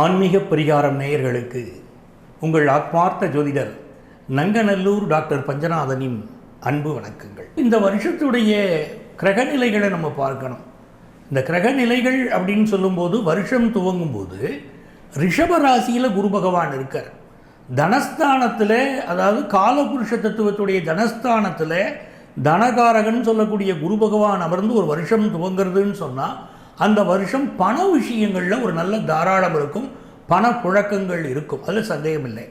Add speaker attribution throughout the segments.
Speaker 1: ஆன்மீக பரிகாரம் நேயர்களுக்கு உங்கள் ஆத்மார்த்த ஜோதிடர் நங்கநல்லூர் டாக்டர் பஞ்சநாதனின் அன்பு வணக்கங்கள். இந்த வருஷத்துடைய கிரகநிலைகளை நம்ம பார்க்கணும். இந்த கிரகநிலைகள் அப்படின்னு சொல்லும்போது வருஷம் துவங்கும் போது ரிஷப ராசியில் குரு பகவான் இருக்கார். தனஸ்தானத்தில் அதாவது காலபுருஷ தத்துவத்துடைய தனஸ்தானத்தில் தனகாரகன் சொல்லக்கூடிய குரு பகவான் அமர்ந்து ஒரு வருஷம் துவங்குறதுன்னு சொன்னால் அந்த வருஷம் பண விஷயங்களில் ஒரு நல்ல தாராளம் இருக்கும் பண புழக்கங்கள் இருக்கும். அதில் சந்தேகம் இல்லை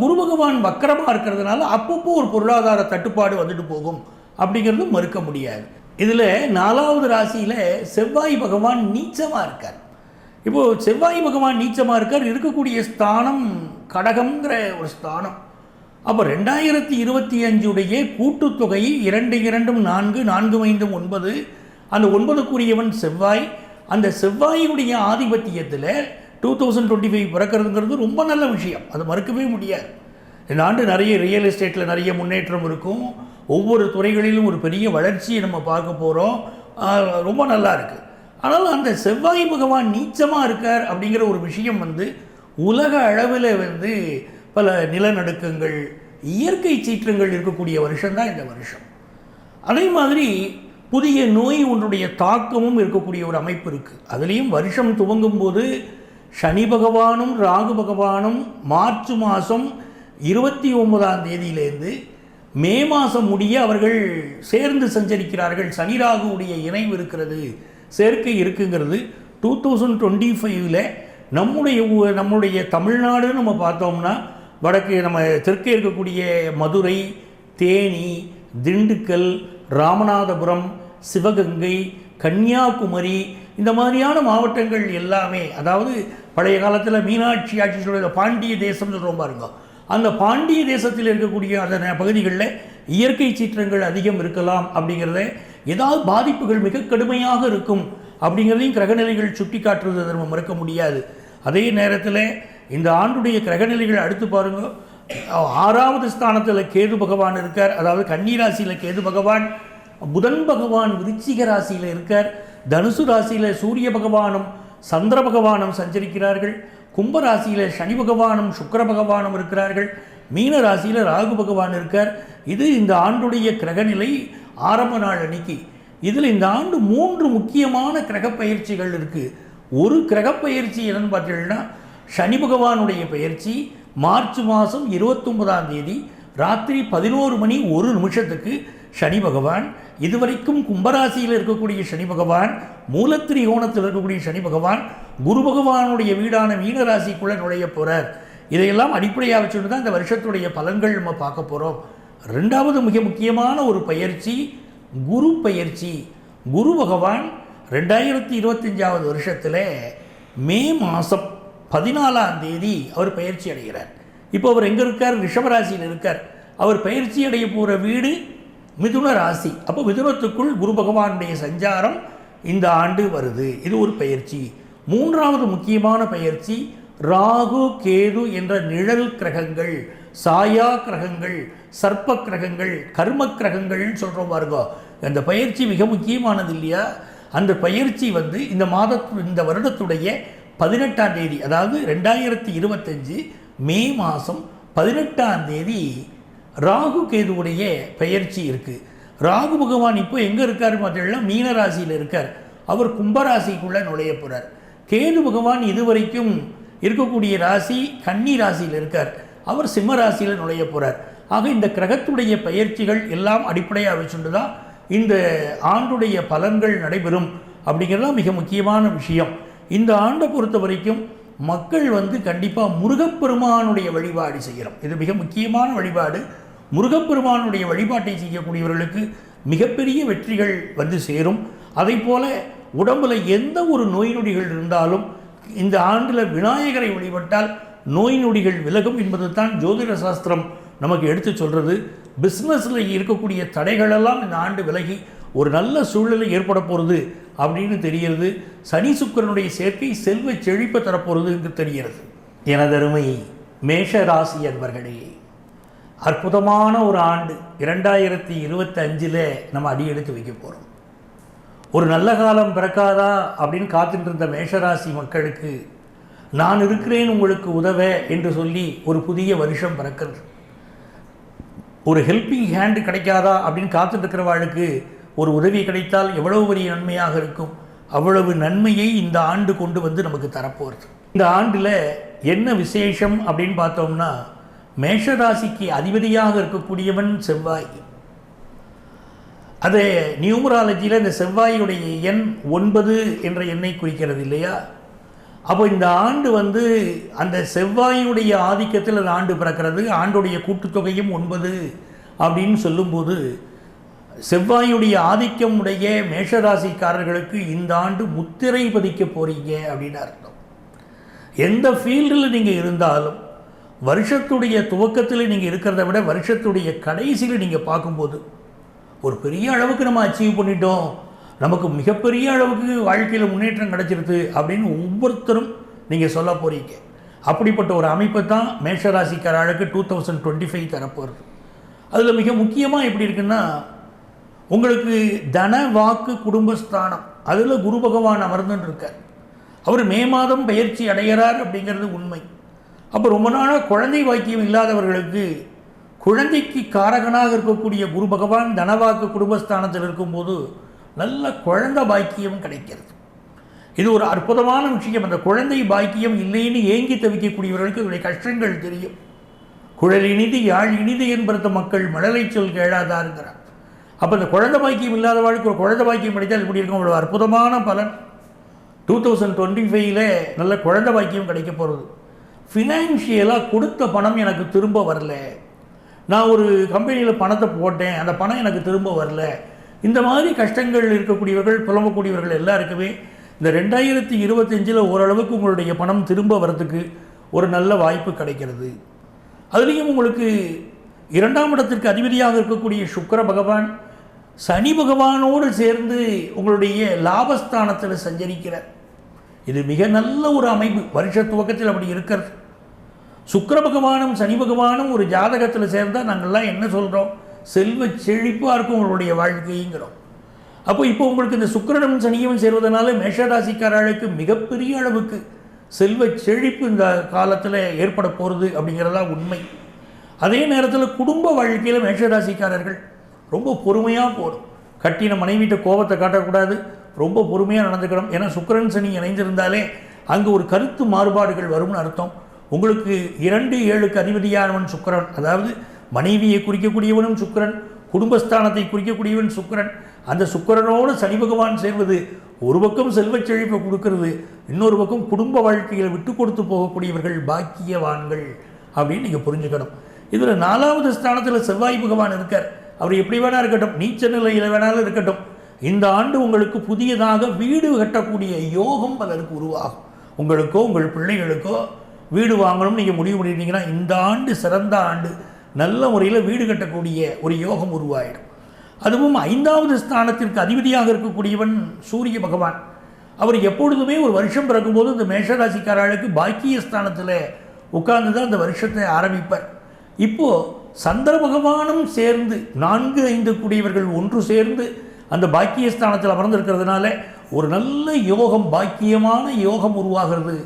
Speaker 1: குரு பகவான் வக்கரமாக இருக்கிறதுனால அப்பப்போ ஒரு பொருளாதார தட்டுப்பாடு வந்துட்டு போகும் அப்படிங்கிறது மறுக்க முடியாது. இதில் நாலாவது ராசியில் செவ்வாய் பகவான் நீச்சமாக இருக்கார். இப்போது செவ்வாய் பகவான் நீச்சமாக இருக்கார் இருக்கக்கூடிய ஸ்தானம் கடகம்ங்கிற ஒரு ஸ்தானம். அப்போ ரெண்டாயிரத்தி இருபத்தி அஞ்சுடைய கூட்டுத்தொகை இரண்டு இரண்டும் நான்கு நான்கு ஐந்தும் ஒன்பது அந்த ஒன்பதுக்குரியவன் செவ்வாய். அந்த செவ்வாயினுடைய ஆதிபத்தியத்தில் டூ தௌசண்ட் டுவெண்ட்டி ஃபைவ் பிறக்கிறதுங்கிறது ரொம்ப நல்ல விஷயம். அது மறுக்கவே முடியாது. இந்த ஆண்டு நிறைய ரியல் எஸ்டேட்டில் நிறைய முன்னேற்றம் இருக்கும். ஒவ்வொரு துறைகளிலும் ஒரு பெரிய வளர்ச்சியை நம்ம பார்க்க போகிறோம் ரொம்ப நல்லா இருக்குது ஆனால் அந்த செவ்வாய் பகவான் நீச்சமாக இருக்கார் அப்படிங்கிற ஒரு விஷயம் வந்து உலக அளவில் வந்து பல நிலநடுக்கங்கள் இயற்கை சீற்றங்கள் இருக்கக்கூடிய வருஷம்தான் இந்த வருஷம். அதே மாதிரி புதிய நோய் ஒன்றுடைய தாக்கமும் இருக்கக்கூடிய ஒரு அமைப்பு இருக்குது அதுலேயும் வருஷம் துவங்கும் போது சனி பகவானும் ராகு பகவானும் மார்ச் மாதம் இருபத்தி ஒன்பதாம் தேதியிலேருந்து மே மாதம் முடிய அவர்கள் சேர்ந்து சஞ்சரிக்கிறார்கள். சனி ராகுவுடைய இணைவு இருக்கிறது சேர்க்கை இருக்குங்கிறது. டூ தௌசண்ட் டுவெண்ட்டி ஃபைவ்ல நம்முடைய நம்முடைய தமிழ்நாடுன்னு நம்ம பார்த்தோம்னா வடக்கு நம்ம தெற்கே இருக்கக்கூடிய மதுரை தேனி திண்டுக்கல் ராமநாதபுரம் சிவகங்கை கன்னியாகுமரி இந்த மாதிரியான மாவட்டங்கள் எல்லாமே அதாவது பழைய காலத்தில் மீனாட்சி ஆட்சி சொல்கிற பாண்டிய தேசம் சொல்கிறோம் பாருங்க. அந்த பாண்டிய தேசத்தில் இருக்கக்கூடிய அந்த பகுதிகளில் இயற்கை சீற்றங்கள் அதிகம் இருக்கலாம் அப்படிங்கிறத ஏதாவது பாதிப்புகள் மிக கடுமையாக இருக்கும் அப்படிங்கிறதையும் கிரகநிலைகள் சுட்டி காட்டுறது நம்ம மறுக்க முடியாது. அதே நேரத்தில் இந்த ஆண்டுடைய கிரகநிலைகள் அடுத்து பாருங்க. ஆறாவது ஸ்தானத்தில் கேது பகவான் இருக்கார். அதாவது கன்னிராசியில் கேது பகவான் புதன் பகவான் விருச்சிக ராசியில் இருக்கார். தனுசு ராசியில் சூரிய பகவானும் சந்திர பகவானும் சஞ்சரிக்கிறார்கள். கும்ப ராசியில் சனி பகவானும் சுக்கர பகவானும் இருக்கிறார்கள். மீன ராசியில் ராகு பகவான் இருக்கார். இது இந்த ஆண்டுடைய கிரகநிலை ஆரம்ப நாள் அன்னைக்கு. இதில் இந்த ஆண்டு மூன்று முக்கியமான கிரகப்பயிற்சிகள் இருக்குது ஒரு கிரகப்பயிற்சி பயிற்சி என்னன்னு பார்த்தீங்கன்னா சனி பகவானுடைய பயிற்சி மார்ச் மாதம் இருபத்தொன்பதாம் தேதி ராத்திரி பதினோரு மணி ஒரு நிமிஷத்துக்கு சனி பகவான் இதுவரைக்கும் கும்பராசியில் இருக்கக்கூடிய சனி பகவான் மூலத்திரிகோணத்தில் இருக்கக்கூடிய சனி பகவான் குரு பகவானுடைய வீடான மீனராசிக்குள்ளே நுழைய போகிறார் இதையெல்லாம் அடிப்படையாக வச்சுட்டு தான் இந்த வருஷத்துடைய பலன்கள் நம்ம பார்க்க போகிறோம் ரெண்டாவது மிக முக்கியமான ஒரு பயிற்சி குரு பயிற்சி. குரு பகவான் ரெண்டாயிரத்தி இருபத்தஞ்சாவது வருஷத்தில் மே மாதம் பதினாலாம் தேதி அவர் பயிற்சி அடைகிறார். இப்போ அவர் எங்கே இருக்கார்? ரிஷபராசியில் இருக்கார். அவர் பயிற்சி அடைய போகிற வீடு மிதுன ராசி. அப்போ மிதுனத்துக்குள் குரு பகவானுடைய சஞ்சாரம் இந்த ஆண்டு வருது. இது ஒரு பயிற்சி. மூன்றாவது முக்கியமான பயிற்சி ராகு கேது என்ற நிழல் கிரகங்கள் சாயா கிரகங்கள் சர்ப்ப கிரகங்கள் கர்ம கிரகங்கள்னு சொல்கிறோம் பாருங்க. அந்த பயிற்சி மிக முக்கியமானது இல்லையா? அந்த பயிற்சி வந்து இந்த மாத இந்த வருடத்துடைய பதினெட்டாம் தேதி அதாவது ரெண்டாயிரத்தி இருபத்தஞ்சு மே மாதம் பதினெட்டாம் தேதி ராகு கேதுவுடைய பெயர்ச்சி இருக்குது ராகு பகவான் இப்போ எங்கே இருக்கார் பார்த்தீங்கன்னா மீன ராசியில் இருக்கார். அவர் கும்பராசிக்குள்ளே நுழைய போகிறார் கேது பகவான் இதுவரைக்கும் இருக்கக்கூடிய ராசி கன்னி ராசியில் இருக்கார். அவர் சிம்ம ராசியில் நுழைய போகிறார் ஆக இந்த கிரகத்துடைய பயிற்சிகள் எல்லாம் அடிப்படையாக வச்சுட்டு தான் இந்த ஆண்டுடைய பலன்கள் நடைபெறும் அப்படிங்கிறதான் மிக முக்கியமான விஷயம். இந்த ஆண்டை பொறுத்த வரைக்கும் மக்கள் வந்து கண்டிப்பாக முருகப்பெருமானுடைய வழிபாடு செய்கிறோம் இது மிக முக்கியமான வழிபாடு. முருகப்பெருமானுடைய வழிபாட்டை செய்யக்கூடியவர்களுக்கு மிகப்பெரிய வெற்றிகள் வந்து சேரும். அதை போல உடம்புல எந்த ஒரு நோய் நொடிகள் இருந்தாலும் இந்த ஆண்டில் விநாயகரை வழிபட்டால் நோய் நொடிகள் விலகும் என்பது தான் ஜோதிட சாஸ்திரம் நமக்கு எடுத்து சொல்கிறது பிஸ்னஸில் இருக்கக்கூடிய தடைகளெல்லாம் இந்த ஆண்டு விலகி ஒரு நல்ல சூழ்நிலை ஏற்பட போகிறது அப்படின்னு தெரிகிறது. சனி சுக்கிரனுடைய சேர்க்கை செல்வ செழிப்பை தரப்போகிறது என்று தெரிகிறது. எனதருமை மேஷ ராசி அன்பர்களே அற்புதமான ஒரு ஆண்டு இரண்டாயிரத்தி இருபத்தி அஞ்சில் நம்ம அடி எடுத்து வைக்க போகிறோம் ஒரு நல்ல காலம் பிறக்காதா அப்படின்னு காத்துட்டு இருந்த மேஷராசி மக்களுக்கு நான் இருக்கிறேன் உங்களுக்கு உதவ என்று சொல்லி ஒரு புதிய வருஷம் பிறக்கிறது. ஒரு ஹெல்பிங் ஹேண்டு கிடைக்காதா அப்படின்னு காத்துட்டு இருக்கிறவாளுக்கு ஒரு உதவி கிடைத்தால் எவ்வளவு பெரிய நன்மையாக இருக்கும் அவ்வளவு நன்மையை இந்த ஆண்டு கொண்டு வந்து நமக்கு தரப்போகிறது இந்த ஆண்டில் என்ன விசேஷம் அப்படின்னு பார்த்தோம்னா மேஷராசிக்கு அதிபதியாக இருக்கக்கூடியவன் செவ்வாய். அது நியூமராலஜியில் இந்த செவ்வாயுடைய எண் ஒன்பது என்ற எண்ணை குறிக்கிறது இல்லையா? அப்போ இந்த ஆண்டு வந்து அந்த செவ்வாயுடைய ஆதிக்கத்தில் அந்த ஆண்டு பிறக்கிறது. ஆண்டுடைய கூட்டுத்தொகையும் ஒன்பது அப்படின்னு சொல்லும்போது செவ்வாயுடைய ஆதிக்கம் உடைய மேஷராசிக்காரர்களுக்கு இந்த ஆண்டு முத்திரை பதிக்க போகிறீங்க அப்படின்னு அர்த்தம். எந்த ஃபீல்டில் நீங்கள் இருந்தாலும் வருஷத்துடைய துவக்கத்தில் நீங்கள் இருக்கிறத விட வருஷத்துடைய கடைசியில் நீங்கள் பார்க்கும்போது ஒரு பெரிய அளவுக்கு நம்ம அச்சீவ் பண்ணிட்டோம். நமக்கு மிகப்பெரிய அளவுக்கு வாழ்க்கையில் முன்னேற்றம் கிடைச்சிருது அப்படின்னு ஒவ்வொருத்தரும் நீங்கள் சொல்ல போகிறீங்க அப்படிப்பட்ட ஒரு அமைப்பை தான் மேஷராசிக்காரர்களுக்கு டூ தௌசண்ட் டுவெண்ட்டி ஃபைவ் தரப்போகிறது அதில் மிக முக்கியமாக எப்படி இருக்குன்னா உங்களுக்கு தன வாக்கு குடும்பஸ்தானம் அதில் குரு பகவான் அமர்ந்துன்னு இருக்கார் அவர் மே மாதம் பயிற்சி அடைகிறார் அப்படிங்கிறது உண்மை. அப்போ ரொம்ப நாளாக குழந்தை வாக்கியம் இல்லாதவர்களுக்கு குழந்தைக்கு காரகனாக இருக்கக்கூடிய குரு பகவான் தனவாக்கு குடும்பஸ்தானத்தில் இருக்கும்போது நல்ல குழந்தை பாக்கியம் கிடைக்கிறது. இது ஒரு அற்புதமான விஷயம். அந்த குழந்தை பாக்கியம் இல்லைன்னு ஏங்கி தவிக்கக்கூடியவர்களுக்கு இதனுடைய கஷ்டங்கள் தெரியும். குழல் இனிது யாழ் இனிது என்பது மக்கள் மழலை சொல் கேளாதாருங்கிறார் அப்போ இந்த குழந்தை பாக்கியம் இல்லாத வாழ்க்கை ஒரு குழந்தை பாக்கியம் கிடைத்தால் இப்படி இருக்கும்? அவ்வளோ அற்புதமான பலன். டூ தௌசண்ட் டுவெண்ட்டி ஃபைவ்ல நல்ல குழந்தை பாக்கியம் கிடைக்க போகிறது ஃபினான்ஷியலாக கொடுத்த பணம் எனக்கு திரும்ப வரல. நான் ஒரு கம்பெனியில் பணத்தை போட்டேன். அந்த பணம் எனக்கு திரும்ப வரல. இந்த மாதிரி கஷ்டங்கள் இருக்கக்கூடியவர்கள் புலம்பக்கூடியவர்கள் எல்லாருக்குமே இந்த ரெண்டாயிரத்தி இருபத்தஞ்சில் ஓரளவுக்கு உங்களுடைய பணம் திரும்ப வரதுக்கு ஒரு நல்ல வாய்ப்பு கிடைக்கிறது. அதுலேயும் உங்களுக்கு இரண்டாம் இடத்திற்கு அதிபதியாக இருக்கக்கூடிய சுக்கர பகவான் சனி பகவானோடு சேர்ந்து உங்களுடைய லாபஸ்தானத்தில் சஞ்சரிக்கிறார். இது மிக நல்ல ஒரு அமைப்பு. வருஷ துவக்கத்தில் அப்படி இருக்கிறது. சுக்கர பகவானும் சனி பகவானும் ஒரு ஜாதகத்தில் சேர்ந்தால் நாங்கள்லாம் என்ன சொல்கிறோம் செல்வ செழிப்பாக இருக்கும் உங்களுடைய வாழ்க்கைங்கிறோம். அப்போ இப்போ உங்களுக்கு இந்த சுக்கிரனும் சனியும் சேர்வதனால மேஷராசிக்காரர்களுக்கு மிகப்பெரிய அளவுக்கு செல்வ செழிப்பு இந்த காலத்தில் ஏற்பட போகிறது அப்படிங்கிறதா உண்மை. அதே நேரத்தில் குடும்ப வாழ்க்கையில் மேஷராசிக்காரர்கள் ரொம்ப பொறுமையாக போகணும். கட்டின மனைவிட்ட கோபத்தை காட்டக்கூடாது. ரொம்ப பொறுமையாக நடந்துக்கணும். ஏன்னா சுக்கிரன் சனி இணைந்திருந்தாலே அங்கே ஒரு கருத்து மாறுபாடுகள் வரும்னு அர்த்தம். உங்களுக்கு இரண்டு ஏழுக்கு அதிபதியானவன் சுக்கிரன் அதாவது மனைவியை குறிக்கக்கூடியவனும் சுக்கிரன் குடும்பஸ்தானத்தை குறிக்கக்கூடியவன் சுக்கிரன். அந்த சுக்கிரனோடு சனி பகவான் சேர்வது ஒரு பக்கம் செல்வச் செழிப்பை கொடுக்கிறது இன்னொரு பக்கம் குடும்ப வாழ்க்கையில் விட்டு கொடுத்து போகக்கூடியவர்கள் பாக்கியவான்கள் அப்படின்னு நீங்கள் புரிஞ்சுக்கணும். இதில் நாலாவது ஸ்தானத்தில் செவ்வாய் பகவான் இருக்கார். அவர் எப்படி வேணால் இருக்கட்டும் நீச்ச நிலையில் வேணாலும் இருக்கட்டும். இந்த ஆண்டு உங்களுக்கு புதியதாக வீடு கட்டக்கூடிய யோகம் பலருக்கு உருவாகும். உங்களுக்கோ உங்கள் பிள்ளைகளுக்கோ வீடு வாங்கணும்னு நீங்கள் முடிவு பண்ணிட்டீங்கன்னா இந்த ஆண்டு சிறந்த ஆண்டு நல்ல முறையில் வீடு கட்டக்கூடிய ஒரு யோகம் உருவாயிடும். அதுவும் ஐந்தாவது ஸ்தானத்திற்கு அதிபதியாக இருக்கக்கூடியவன் சூரிய பகவான். அவர் எப்பொழுதுமே ஒரு வருஷம் பிறக்கும்போது இந்த மேஷராசிக்காரர்களுக்கு பாக்கிய ஸ்தானத்தில் உட்கார்ந்து தான் அந்த வருஷத்தை ஆரம்பிப்பார். இப்போது சந்திர பகவானும் சேர்ந்து நான்கு ஐந்து கூடியவர்கள் ஒன்று சேர்ந்து அந்த பாக்கிய ஸ்தானத்தில் அமர்ந்திருக்கிறதுனால ஒரு நல்ல யோகம் பாக்கியமான யோகம் உருவாகிறது.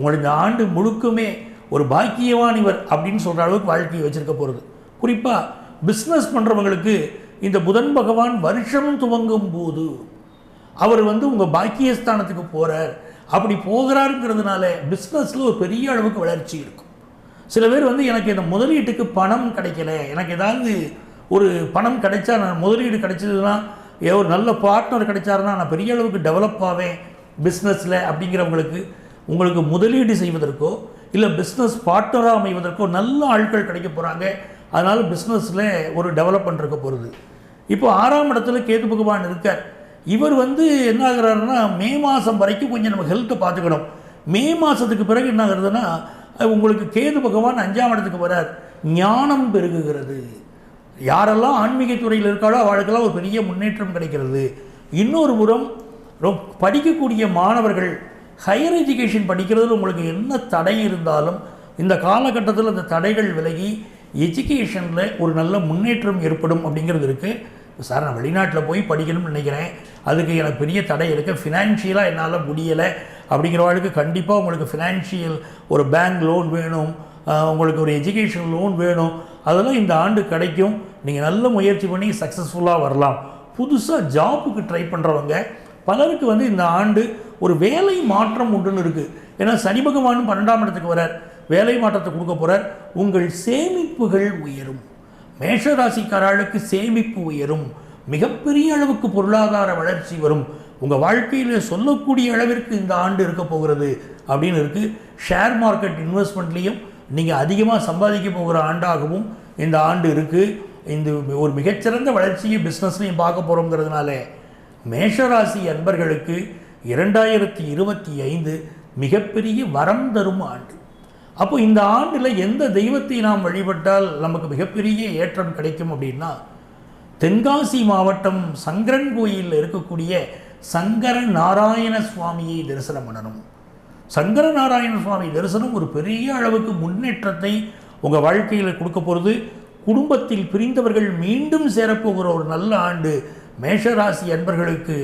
Speaker 1: உங்களுடைய இந்த ஆண்டு முழுக்குமே ஒரு பாக்கியவான் இவர் அப்படின்னு சொல்கிற அளவுக்கு வாழ்க்கையை வச்சுருக்க போகிறது குறிப்பாக பிஸ்னஸ் பண்ணுறவங்களுக்கு இந்த புதன் பகவான் வருஷம் துவங்கும் போது அவர் வந்து உங்கள் பாக்கியஸ்தானத்துக்கு போகிறார் அப்படி போகிறாருங்கிறதுனால பிஸ்னஸில் ஒரு பெரிய அளவுக்கு வளர்ச்சி இருக்கும். சில பேர் வந்து எனக்கு இந்த முதலீட்டுக்கு பணம் கிடைக்கல எனக்கு ஏதாவது ஒரு பணம் கிடைச்சா நான் முதலீடு கிடைச்சதுன்னா ஏதோ ஒரு நல்ல பார்ட்னர் கிடைச்சாருன்னா நான் பெரிய அளவுக்கு டெவலப் ஆவேன் பிஸ்னஸில் அப்படிங்கிறவங்களுக்கு உங்களுக்கு முதலீடு செய்வதற்கோ இல்லை பிஸ்னஸ் பார்ட்னராக அமைவதற்கோ நல்ல ஆட்கள் கிடைக்க போகிறாங்க அதனால் பிஸ்னஸில் ஒரு டெவலப்மெண்ட் இருக்க போகிறது இப்போ ஆறாம் இடத்துல கேது பகவான் இருக்கார். இவர் வந்து என்ன ஆகிறாருன்னா மே மாதம் வரைக்கும் கொஞ்சம் நம்ம ஹெல்த்தை பார்த்துக்கணும். மே மாதத்துக்கு பிறகு என்ன ஆகுறதுன்னா உங்களுக்கு கேது பகவான் அஞ்சாம் இடத்துக்கு வரார். ஞானம் பெருகுகிறது. யாரெல்லாம் ஆன்மீக துறையில் இருக்காளோ அவளுக்கெல்லாம் ஒரு பெரிய முன்னேற்றம் கிடைக்கிறது. இன்னொரு புறம் ரொ- படிக்கக்கூடிய மாணவர்கள் ஹையர் எஜுகேஷன் படிக்கிறதுல உங்களுக்கு என்ன தடை இருந்தாலும் இந்த காலகட்டத்தில் அந்த தடைகள் விலகி எஜுகேஷனில் ஒரு நல்ல முன்னேற்றம் ஏற்படும் அப்படிங்கிறது இருக்குது சார் நான் வெளிநாட்டில் போய் படிக்கணும்னு நினைக்கிறேன். அதுக்கு எனக்கு பெரிய தடை இருக்குது ஃபினான்ஷியலாக என்னால் முடியலை. அப்படிங்கிறவங்களுக்கு கண்டிப்பாக உங்களுக்கு ஃபினான்ஷியல் ஒரு பேங்க் லோன் வேணும். உங்களுக்கு ஒரு எஜுகேஷன் லோன் வேணும். அதெல்லாம் இந்த ஆண்டு கிடைக்கும். நீங்கள் நல்ல முயற்சி பண்ணி சக்ஸஸ்ஃபுல்லாக வரலாம். புதுசாக ஜாப்புக்கு ட்ரை பண்ணுறவங்க பலருக்கு வந்து இந்த ஆண்டு ஒரு வேலை மாற்றம் ஒன்றுன்னு இருக்குது ஏன்னா சனி பகவானும் பன்னெண்டாம் இடத்துக்கு வரார். வேலை மாற்றத்தை கொடுக்க போகிறார் உங்கள் சேமிப்புகள் உயரும். மேஷராசிக்காரர்களுக்கு சேமிப்பு உயரும். மிகப்பெரிய அளவுக்கு பொருளாதார வளர்ச்சி வரும். உங்கள் வாழ்க்கையில் சொல்லக்கூடிய அளவிற்கு இந்த ஆண்டு இருக்க போகிறது அப்படின்னு இருக்குது ஷேர் மார்க்கெட் இன்வெஸ்ட்மெண்ட்லேயும் நீங்கள் அதிகமாக சம்பாதிக்க போகிற ஆண்டாகவும் இந்த ஆண்டு இருக்குது இந்த ஒரு மிகச்சிறந்த வளர்ச்சியை பிஸ்னஸ்லையும் பார்க்க போகிறோங்கிறதுனால மேஷராசி அன்பர்களுக்கு இரண்டாயிரத்தி இருபத்தி ஐந்து மிகப்பெரிய வரம் தரும் ஆண்டு. அப்போ இந்த ஆண்டில் எந்த தெய்வத்தை நாம் வழிபட்டால் நமக்கு மிகப்பெரிய ஏற்றம் கிடைக்கும் அப்படின்னா தென்காசி மாவட்டம் சங்கரன் கோயிலில் இருக்கக்கூடிய சங்கர நாராயண சுவாமியை தரிசனம் பண்ணணும். சங்கர நாராயண சுவாமி தரிசனம் ஒரு பெரிய அளவுக்கு முன்னேற்றத்தை உங்கள் வாழ்க்கையில் கொடுக்க போகிறது குடும்பத்தில் பிரிந்தவர்கள் மீண்டும் சேரப்போகிற ஒரு நல்ல ஆண்டு. மேஷராசி அன்பர்களுக்கு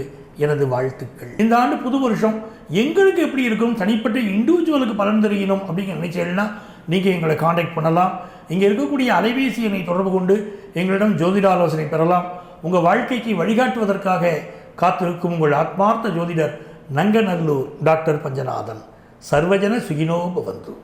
Speaker 1: எனது வாழ்த்துக்கள். இந்த ஆண்டு புது வருஷம் எங்களுக்கு எப்படி இருக்கும்? தனிப்பட்ட இண்டிவிஜுவலுக்கு பலன் தெரியணும் அப்படின்னு நினைச்சீங்கன்னா நீங்கள் எங்களை காண்டாக்ட் பண்ணலாம். இங்கே இருக்கக்கூடிய அலைபேசி எண்ணை தொடர்பு கொண்டு எங்களிடம் ஜோதிட ஆலோசனை பெறலாம். உங்கள் வாழ்க்கைக்கு வழிகாட்டுவதற்காக காத்திருக்கும் உங்கள் ஆத்மார்த்த ஜோதிடர் நங்கநல்லூர் டாக்டர் பஞ்சநாதன். சர்வஜன சுகினோ பவந்து